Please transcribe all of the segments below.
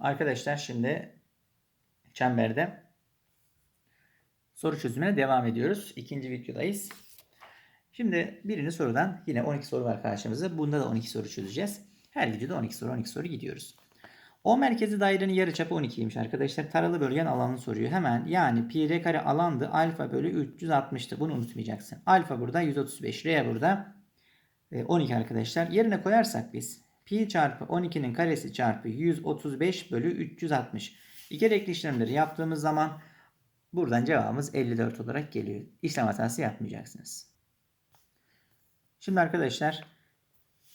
Arkadaşlar şimdi çemberde soru çözümüne devam ediyoruz. İkinci videodayız. Şimdi birinci sorudan yine 12 soru var karşımızda. Bunda da 12 soru çözeceğiz. Her videoda 12 soru 12 soru gidiyoruz. O merkezi dairenin yarıçapı 12'ymiş arkadaşlar. Taralı bölgen alanını soruyor. Hemen yani pi r kare alandı. Alfa bölü 360'tı. Bunu unutmayacaksın. Alfa burada 135. R burada e, 12 arkadaşlar. Yerine koyarsak biz pi çarpı 12'nin karesi çarpı 135 bölü 360. İki gerekli işlemleri yaptığımız zaman buradan cevabımız 54 olarak geliyor. İşlem hatası yapmayacaksınız. Şimdi arkadaşlar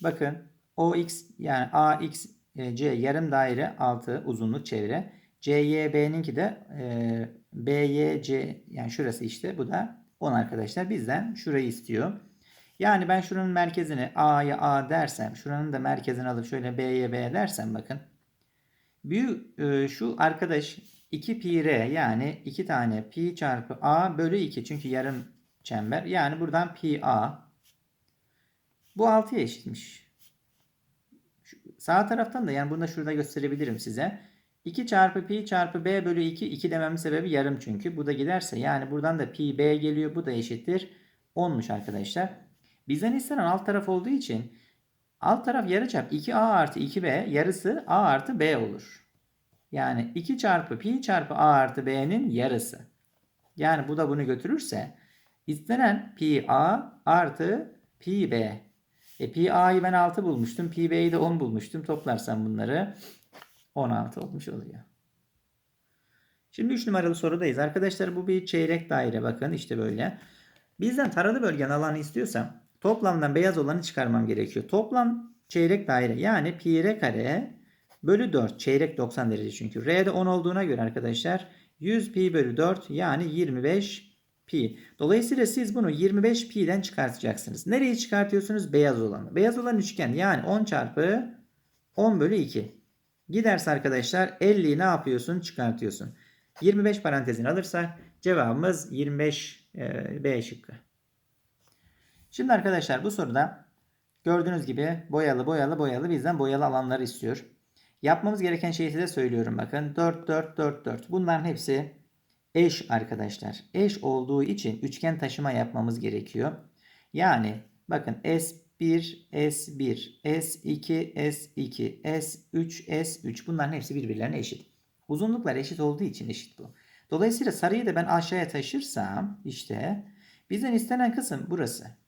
bakın OX yani AX e, yarım daire altı uzunluk çevre. CYB'ninki de e, BYC yani şurası işte bu da 10 arkadaşlar. Bizden şurayı istiyor. Yani ben şuranın merkezini A'ya A dersem şuranın da merkezini alıp şöyle B'ye B dersem bakın. Büyük e, şu arkadaş 2 pi r yani 2 tane pi çarpı A bölü 2 çünkü yarım çember. Yani buradan pi A bu 6'ya eşitmiş. Şu sağ taraftan da yani bunu da şurada gösterebilirim size. 2 çarpı pi çarpı b bölü 2. 2 dememin sebebi yarım çünkü. Bu da giderse yani buradan da pi b geliyor. Bu da eşittir. 10'muş arkadaşlar. Bizden istenen alt taraf olduğu için alt taraf yarıçap 2a artı 2b yarısı a artı b olur. Yani 2 çarpı pi çarpı a artı b'nin yarısı. Yani bu da bunu götürürse istenen pi a artı pi b e, pi a'yı ben 6 bulmuştum. Pi b'yi de 10 bulmuştum. Toplarsam bunları 16 olmuş oluyor. Şimdi 3 numaralı sorudayız. Arkadaşlar bu bir çeyrek daire. Bakın işte böyle. Bizden taralı bölgen alanı istiyorsam toplamdan beyaz olanı çıkarmam gerekiyor. Toplam çeyrek daire yani pi r kare bölü 4. Çeyrek 90 derece çünkü. R'de 10 olduğuna göre arkadaşlar 100 pi bölü 4 yani 25 pi. Dolayısıyla siz bunu 25 pi'den çıkartacaksınız. Nereyi çıkartıyorsunuz? Beyaz olanı. Beyaz olan üçgen yani 10 çarpı 10 bölü 2. Giderse arkadaşlar 50'yi ne yapıyorsun? Çıkartıyorsun. 25 parantezini alırsak cevabımız 25 e, B şıkkı. Şimdi arkadaşlar bu soruda gördüğünüz gibi boyalı boyalı boyalı bizden boyalı alanları istiyor. Yapmamız gereken şeyi size söylüyorum bakın. 4 4 4 4. Bunların hepsi eş arkadaşlar. Eş olduğu için üçgen taşıma yapmamız gerekiyor. Yani bakın S1, S1, S2, S2, S3, S3 bunların hepsi birbirlerine eşit. Uzunluklar eşit olduğu için eşit bu. Dolayısıyla sarıyı da ben aşağıya taşırsam işte bizden istenen kısım burası.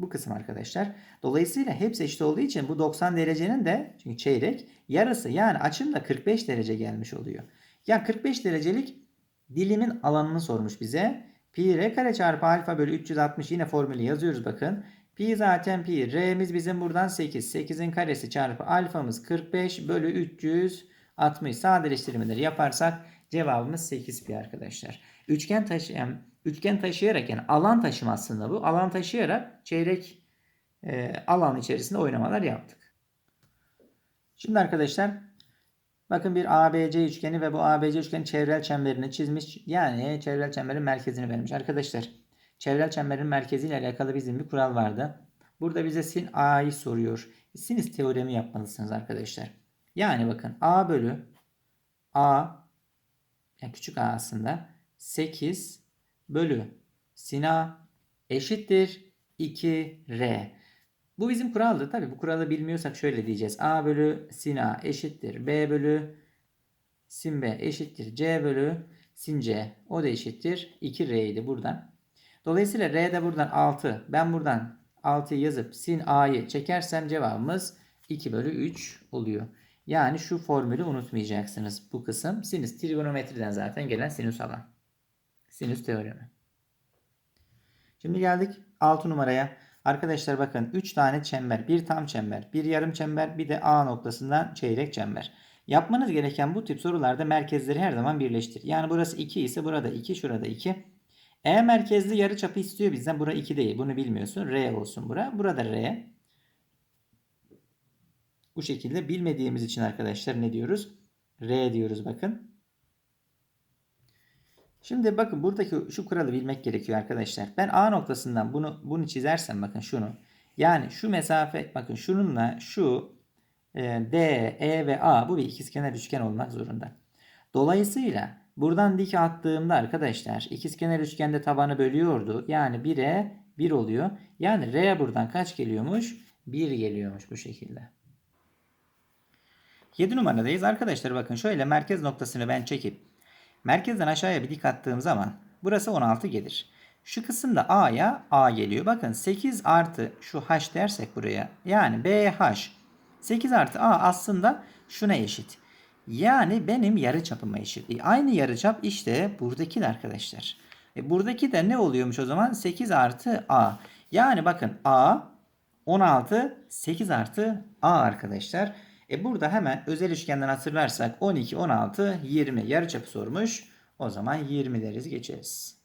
Bu kısım arkadaşlar. Dolayısıyla hepsi eşit olduğu için bu 90 derecenin de çünkü çeyrek yarısı yani açım da 45 derece gelmiş oluyor. Ya 45 derecelik dilimin alanını sormuş bize. Pi r kare çarpı alfa bölü 360 yine formülü yazıyoruz bakın. Pi zaten pi. R'miz bizim buradan 8. 8'in karesi çarpı alfamız 45 bölü 360. Sadeleştirmeleri yaparsak cevabımız 8 pi arkadaşlar. Üçgen taşıyan üçgen taşıyarak yani alan taşıma aslında bu. Alan taşıyarak çeyrek e, alan içerisinde oynamalar yaptık. Şimdi arkadaşlar bakın bir ABC üçgeni ve bu ABC üçgenin çevrel çemberini çizmiş. Yani çevrel çemberin merkezini vermiş. Arkadaşlar çevrel çemberin merkeziyle alakalı bizim bir kural vardı. Burada bize sin A'yı soruyor. Sinüs teoremi yapmalısınız arkadaşlar. Yani bakın A bölü A yani küçük a aslında 8 bölü sin a eşittir 2r. Bu bizim kuraldı. Tabi bu kuralı bilmiyorsak şöyle diyeceğiz. a bölü sin a eşittir b bölü sin b eşittir c bölü sin c. O da eşittir 2r idi buradan. Dolayısıyla r de buradan 6. Ben buradan 6'yı yazıp sin a'yı çekersem cevabımız 2 bölü 3 oluyor. Yani şu formülü unutmayacaksınız. Bu kısım sinüs trigonometriden zaten gelen sinüs alan. Sinüs teoremi. Şimdi geldik 6 numaraya. Arkadaşlar bakın 3 tane çember, bir tam çember, bir yarım çember, bir de A noktasından çeyrek çember. Yapmanız gereken bu tip sorularda merkezleri her zaman birleştir. Yani burası 2 ise burada 2, şurada 2. E merkezli yarı çapı istiyor bizden. Bura 2 değil. Bunu bilmiyorsun. R olsun bura. Burada R. Bu şekilde bilmediğimiz için arkadaşlar ne diyoruz? R diyoruz bakın. Şimdi bakın buradaki şu kuralı bilmek gerekiyor arkadaşlar. Ben A noktasından bunu bunu çizersem bakın şunu. Yani şu mesafe bakın şununla şu e, D, E ve A bu bir ikizkenar üçgen olmak zorunda. Dolayısıyla buradan dik attığımda arkadaşlar ikizkenar üçgende tabanı bölüyordu. Yani 1'e 1 oluyor. Yani R buradan kaç geliyormuş? 1 geliyormuş bu şekilde. 7 numaradayız. Arkadaşlar bakın şöyle merkez noktasını ben çekip merkezden aşağıya bir dik attığım zaman burası 16 gelir. Şu kısımda A'ya A geliyor. Bakın 8 artı şu H dersek buraya. Yani BH. 8 artı A aslında şuna eşit. Yani benim yarı çapıma eşit. E, aynı yarı çap işte buradaki de arkadaşlar. E, buradaki de ne oluyormuş o zaman? 8 artı A. Yani bakın A 16 8 artı A arkadaşlar. E burada hemen özel üçgenden hatırlarsak 12, 16, 20 yarıçapı sormuş. O zaman 20 deriz geçeriz.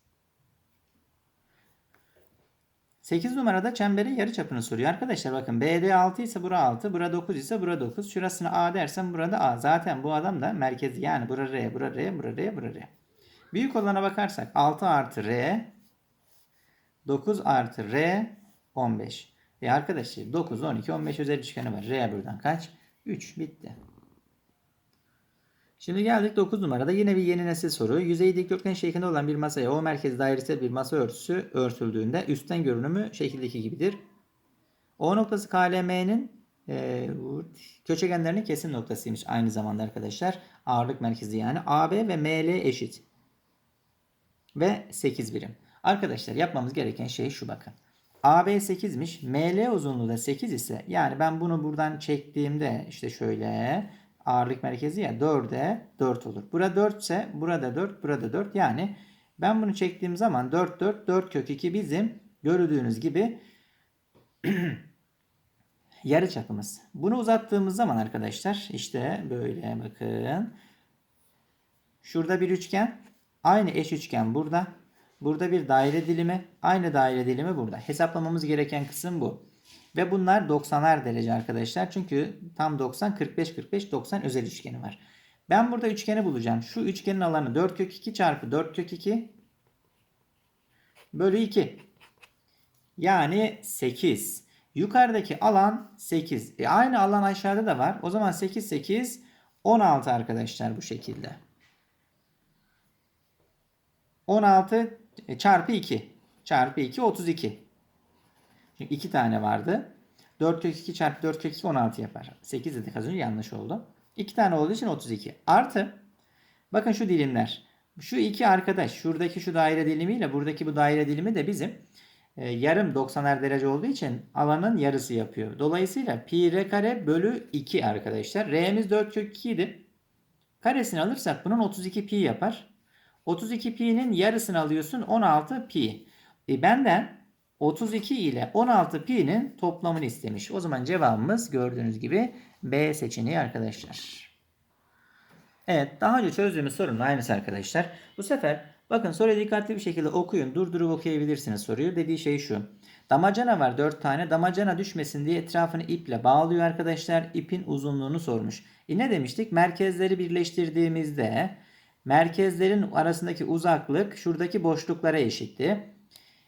8 numarada çemberin yarıçapını soruyor. Arkadaşlar bakın BD 6 ise bura 6, bura 9 ise bura 9. Şurasına A dersem burada A. Zaten bu adam da merkezi yani bura R, bura R, bura R, bura R. Büyük olana bakarsak 6 artı R 9 artı R 15. E arkadaşlar 9, 12, 15 özel üçgeni var. R buradan kaç? 3 bitti. Şimdi geldik 9 numarada yine bir yeni nesil soru. Yüzeyi dikdörtgen şeklinde olan bir masaya o merkezi dairesel bir masa örtüsü örtüldüğünde üstten görünümü şekildeki gibidir. O noktası KLM'nin e, köşegenlerinin kesim noktasıymış aynı zamanda arkadaşlar. Ağırlık merkezi yani AB ve ML eşit. Ve 8 birim. Arkadaşlar yapmamız gereken şey şu bakın. AB 8'miş. ML uzunluğu da 8 ise yani ben bunu buradan çektiğimde işte şöyle ağırlık merkezi ya 4'e 4 olur. Burada 4 ise burada 4, burada 4. Yani ben bunu çektiğim zaman 4 4 4 kök 2 bizim gördüğünüz gibi yarı çapımız. Bunu uzattığımız zaman arkadaşlar işte böyle bakın. Şurada bir üçgen. Aynı eş üçgen burada. Burada bir daire dilimi. Aynı daire dilimi burada. Hesaplamamız gereken kısım bu. Ve bunlar 90'ar derece arkadaşlar. Çünkü tam 90, 45, 45, 90 özel üçgeni var. Ben burada üçgeni bulacağım. Şu üçgenin alanı 4 kök 2 çarpı 4 kök 2 bölü 2. Yani 8. Yukarıdaki alan 8. E aynı alan aşağıda da var. O zaman 8, 8, 16 arkadaşlar bu şekilde. 16 e, çarpı 2. Çarpı 2, 32. Çünkü 2 tane vardı. 4 kök 2 çarpı 4 kök 2 16 yapar. 8 dedik az önce yanlış oldu. 2 tane olduğu için 32. Artı bakın şu dilimler. Şu iki arkadaş şuradaki şu daire dilimiyle buradaki bu daire dilimi de bizim e, yarım 90'er derece olduğu için alanın yarısı yapıyor. Dolayısıyla pi r kare bölü 2 arkadaşlar. R'miz 4 kök 2 idi. Karesini alırsak bunun 32 pi yapar. 32 pi'nin yarısını alıyorsun 16 pi. E benden 32 ile 16 pi'nin toplamını istemiş. O zaman cevabımız gördüğünüz gibi B seçeneği arkadaşlar. Evet daha önce çözdüğümüz sorunun aynısı arkadaşlar. Bu sefer bakın soruyu dikkatli bir şekilde okuyun. Durdurup okuyabilirsiniz soruyu. Dediği şey şu. Damacana var 4 tane. Damacana düşmesin diye etrafını iple bağlıyor arkadaşlar. İpin uzunluğunu sormuş. E ne demiştik? Merkezleri birleştirdiğimizde merkezlerin arasındaki uzaklık şuradaki boşluklara eşitti.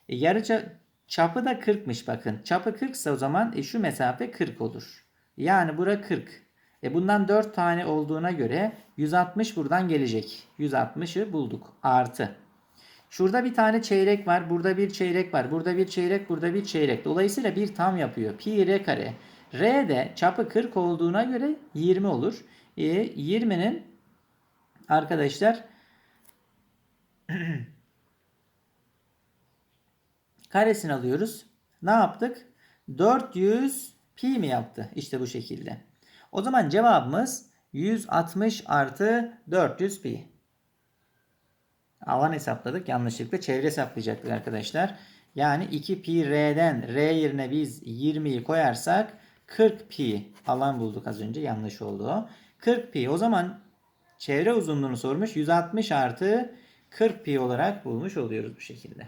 E, yarıca Çapı da 40'mış bakın. Çapı 40 ise o zaman e, şu mesafe 40 olur. Yani bura 40. E bundan 4 tane olduğuna göre 160 buradan gelecek. 160'ı bulduk. Artı. Şurada bir tane çeyrek var. Burada bir çeyrek var. Burada bir çeyrek. Burada bir çeyrek. Dolayısıyla bir tam yapıyor. Pi r kare. R de çapı 40 olduğuna göre 20 olur. E, 20'nin arkadaşlar karesini alıyoruz. Ne yaptık? 400 pi mi yaptı? İşte bu şekilde. O zaman cevabımız 160 artı 400 pi. Alan hesapladık. Yanlışlıkla çevre hesaplayacaktık arkadaşlar. Yani 2 pi r'den r yerine biz 20'yi koyarsak 40 pi alan bulduk az önce. Yanlış oldu. 40 pi. O zaman çevre uzunluğunu sormuş. 160 artı 40 pi olarak bulmuş oluyoruz bu şekilde.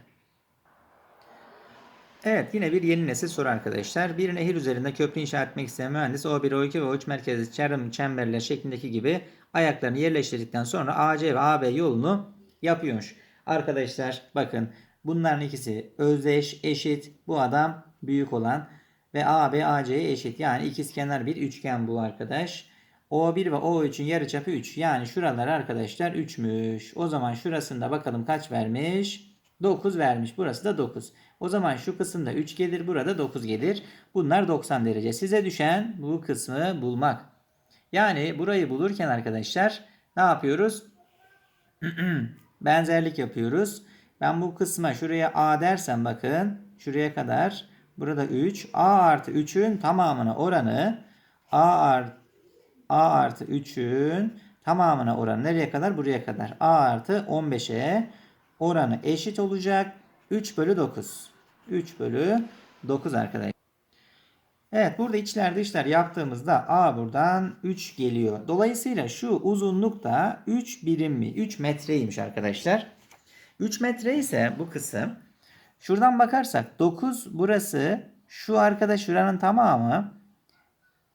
Evet yine bir yeni nesil soru arkadaşlar. Bir nehir üzerinde köprü inşa etmek isteyen mühendis O1, O2 ve O3 merkezli çarım çemberler şeklindeki gibi ayaklarını yerleştirdikten sonra AC ve AB yolunu yapıyormuş. Arkadaşlar bakın bunların ikisi özdeş, eşit. Bu adam büyük olan. Ve AB AC'ye eşit. Yani ikizkenar bir üçgen bu arkadaş. O1 ve O3'ün yarıçapı 3. Yani şuralar arkadaşlar 3'müş. O zaman şurasında bakalım kaç vermiş? 9 vermiş. Burası da 9. O zaman şu kısımda 3 gelir. Burada 9 gelir. Bunlar 90 derece. Size düşen bu kısmı bulmak. Yani burayı bulurken arkadaşlar ne yapıyoruz? Benzerlik yapıyoruz. Ben bu kısma şuraya A dersem bakın. Şuraya kadar. Burada 3. A artı 3'ün tamamına oranı A artı A artı 3'ün tamamına oranı nereye kadar? Buraya kadar. A artı 15'e oranı eşit olacak. 3 bölü 9. 3 bölü 9 arkadaşlar. Evet burada içler dışlar yaptığımızda A buradan 3 geliyor. Dolayısıyla şu uzunluk da 3 birim mi? 3 metreymiş arkadaşlar. 3 metre ise bu kısım. Şuradan bakarsak 9 burası. Şu arkadaş şuranın tamamı.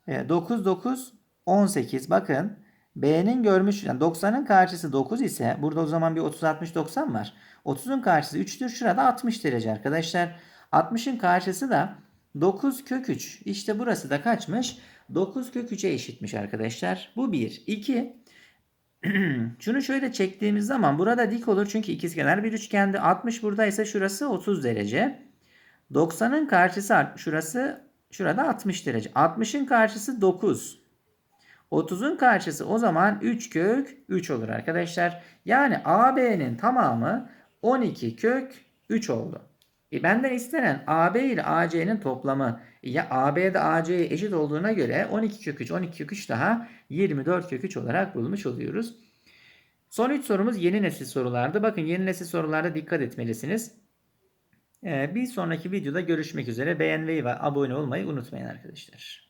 9 9 18. Bakın B'nin görmüş yani 90'ın karşısı 9 ise burada o zaman bir 30 60 90 var. 30'un karşısı 3'tür. Şurada 60 derece arkadaşlar. 60'ın karşısı da 9 kök 3. İşte burası da kaçmış? 9 kök 3'e eşitmiş arkadaşlar. Bu 1. 2. Şunu şöyle çektiğimiz zaman burada dik olur. Çünkü ikizkenar bir üçgende. 60 buradaysa şurası 30 derece. 90'ın karşısı şurası şurada 60 derece. 60'ın karşısı 9. 30'un karşısı o zaman 3 kök 3 olur arkadaşlar. Yani AB'nin tamamı 12 kök 3 oldu. E benden istenen AB ile AC'nin toplamı ya AB de AC'ye eşit olduğuna göre 12 kök 3, 12 kök 3 daha 24 kök 3 olarak bulmuş oluyoruz. Son 3 sorumuz yeni nesil sorulardı. Bakın yeni nesil sorularda dikkat etmelisiniz. Ee, bir sonraki videoda görüşmek üzere. Beğenmeyi ve abone olmayı unutmayın arkadaşlar.